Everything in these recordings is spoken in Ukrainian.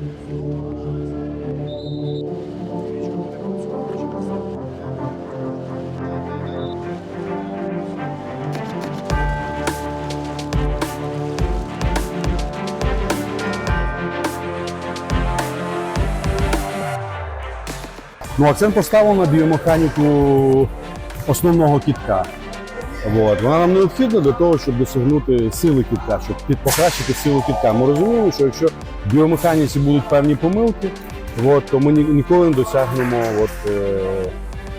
Ну, акцент поставлено на біомеханіку основного кітка. От. Вона нам необхідна для того, щоб досягнути сили кітка, щоб покращити силу кітка. Ми розуміємо, що якщо в біомеханіці будуть певні помилки, от, то ми ніколи не досягнемо от, е,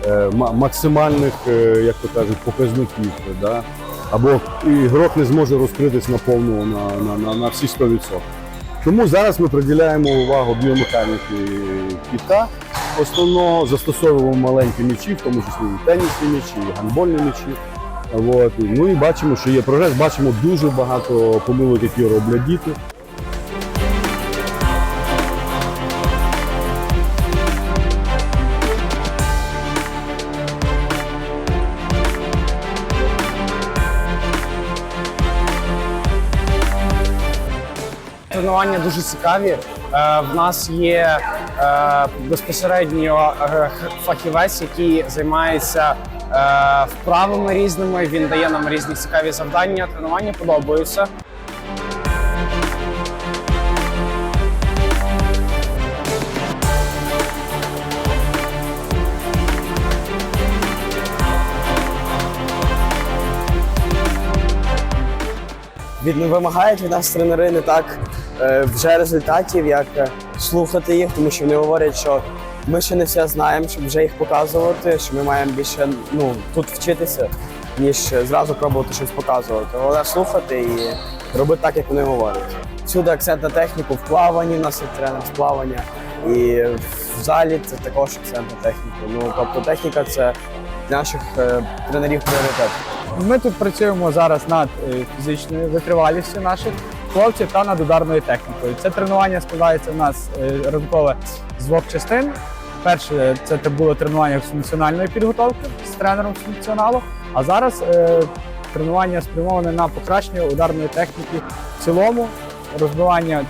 е, максимальних, е, як то кажуть, показників. Да? Або ігрок не зможе розкритись на повну на, на, на, на всі 100%. Тому зараз ми приділяємо увагу біомеханіки кіта основного, застосовуємо маленькі м'ячі, в тому числі і тенісні м'ячі, і гандбольні м'ячі. От. Ну і бачимо, що є прогрес, бачимо дуже багато помилок, які роблять діти. Тренування дуже цікаві. Е, В нас є е, безпосередньо е, фахівець, який займається вправами різними. Він дає нам різні цікаві завдання. Тренування подобаються. Від вимагають від нас тренери не так е, вже результатів, як е, слухати їх, тому що вони говорять, що ми ще не все знаємо, щоб вже їх показувати, що ми маємо більше ну, тут вчитися, ніж зразу пробувати щось показувати. Головне слухати і робити так, як вони говорять. Всюди акцент на техніку в плаванні, у нас є тренер з плавання, і в залі це також акцент на техніку. Ну тобто техніка це наших е, тренерів пріоритет. Ми тут працюємо зараз над е, фізичною витривалістю наших хлопців та над ударною технікою. Це тренування складається в нас е, ранкове з двох частин. Перше це було тренування з функціональної підготовки з тренером функціоналу. А зараз е, тренування спрямоване на покращення ударної техніки в цілому, розбивання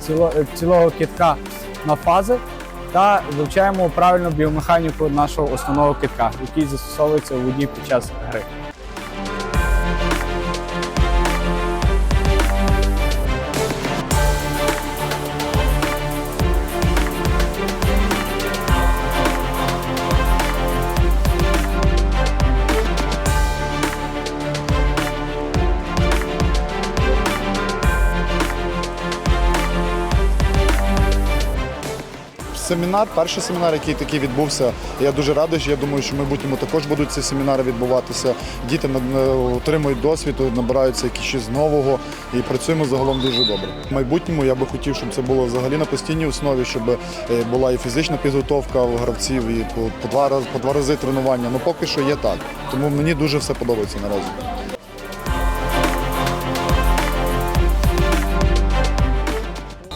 ціло, е, цілого кітка на фази та вивчаємо правильну біомеханіку нашого основного китка, який застосовується у воді під час гри. Семінар, перший семінар, який такий відбувся. Я дуже радий. що Я думаю, що в майбутньому також будуть ці семінари відбуватися. Діти отримують досвід, набираються якісь щось нового і працюємо загалом дуже добре. В майбутньому я би хотів, щоб це було взагалі на постійній основі, щоб е, була і фізична підготовка у гравців, і по два рази по два рази тренування. Ну поки що є так. Тому мені дуже все подобається наразі.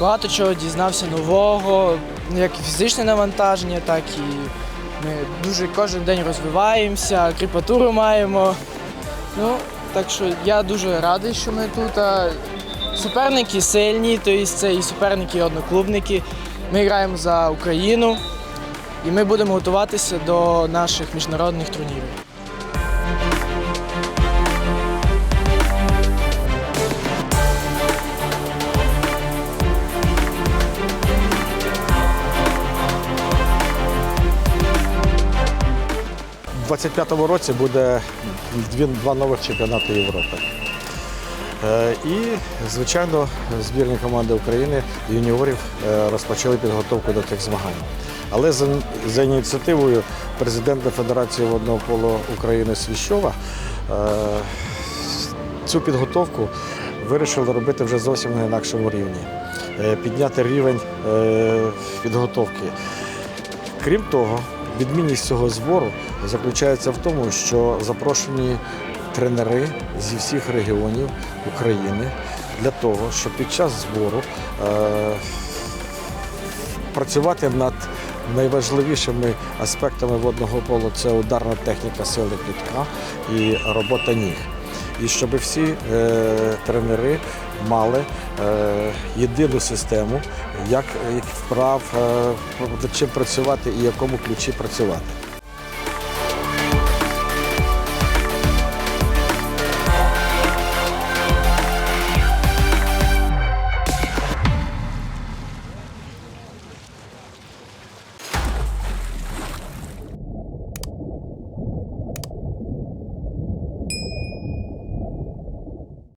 Багато чого дізнався нового, як і фізичне навантаження, так і ми дуже кожен день розвиваємося, кріпатуру маємо. Ну, так що я дуже радий, що ми тут. А Суперники сильні, тобто це і суперники, і одноклубники. Ми граємо за Україну і ми будемо готуватися до наших міжнародних турнірів. У 25-му році буде два нових чемпіонати Європи. Е, І, звичайно, збірні команди України юніорів е, розпочали підготовку до цих змагань. Але за, за ініціативою президента Федерації водного полу України Свіщова е, цю підготовку вирішили робити вже зовсім на інакшому рівні. Підняти рівень підготовки. Крім того, відмінність цього збору заключається в тому, що запрошені тренери зі всіх регіонів України для того, щоб під час збору е, працювати над найважливішими аспектами водного полу це ударна техніка сили кітка і робота ніг. І щоб всі е, тренери мали е, єдину систему, як, вправ, е, чим працювати і якому ключі працювати.